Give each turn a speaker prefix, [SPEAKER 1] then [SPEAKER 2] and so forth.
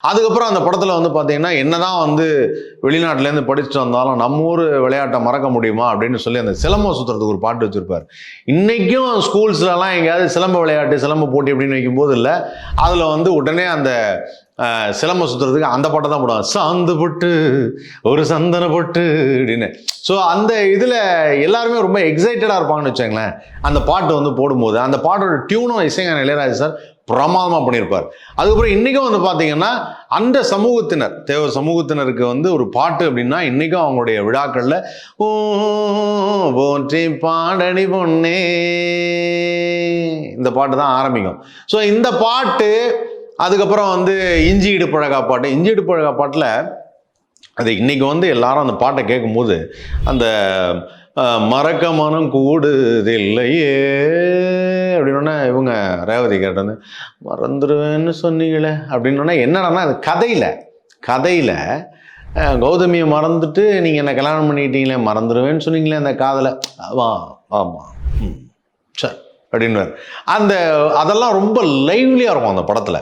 [SPEAKER 1] அதுக்கப்புறம் அந்த படத்தில் வந்து பார்த்தீங்கன்னா என்னதான் வந்து வெளிநாட்டிலேருந்து படிச்சுட்டு வந்தாலும் நம்ம ஊர் விளையாட்டை மறக்க முடியுமா அப்படின்னு சொல்லி அந்த சிலம்பம் சுற்றுறதுக்கு ஒரு பாட்டு வச்சுருப்பார். இன்றைக்கும் ஸ்கூல்ஸ்லலாம் எங்கேயாவது சிலம்ப விளையாட்டு சிலம்ப போட்டி அப்படின்னு வைக்கும்போது இல்லை. அதில் வந்து உடனே அந்த சிலம்பை சுற்றுறதுக்கு அந்த பாட்டை தான் போடுவாங்க. சாந்து பொட்டு ஒரு சந்தன பொட்டு அப்படின்னு ஸோ அந்த இதில் எல்லாருமே ரொம்ப எக்ஸைட்டடாக இருப்பாங்கன்னு வச்சாங்களேன் அந்த பாட்டு வந்து போடும்போது அந்த பாட்டோட டியூனும் இசைஞான இளையராஜா சார் பிரமாதமாக பண்ணியிருப்பார். அதுக்கப்புறம் இன்றைக்கும் வந்து பார்த்தீங்கன்னா அந்த சமூகத்தினர் தேவ சமூகத்தினருக்கு வந்து ஒரு பாட்டு அப்படின்னா இன்றைக்கும் அவங்களுடைய விழாக்களில் "ஊ, போற்றி பாடணி பொன்னே இந்த பாட்டு தான் ஆரம்பிக்கும். ஸோ இந்த பாட்டு அதுக்கப்புறம் வந்து இஞ்சி இடுப்பழகா பாட்டு இஞ்சி இடுப்பழகா பாட்டில் அது இன்னைக்கு வந்து எல்லாரும் அந்த பாட்டை கேட்கும்போது அந்த மறக்க மனம் கூடுதில்லையே அப்படின்னா இவங்க ரேவதி கேட்டது மறந்துடுவேன்னு சொன்னீங்களே அப்படின்னா என்னடான்னா அது கதையில் கதையில் கௌதமியை மறந்துட்டு நீங்கள் என்ன கல்யாணம் பண்ணிக்கிட்டீங்களே மறந்துடுவேன்னு சொன்னீங்களே அந்த காதலை. ஆமாம் ஆமாம் ம் சரி அப்படின்னு அந்த அதெல்லாம் ரொம்ப லைவ்லியாக இருக்கும் அந்த படத்தில்.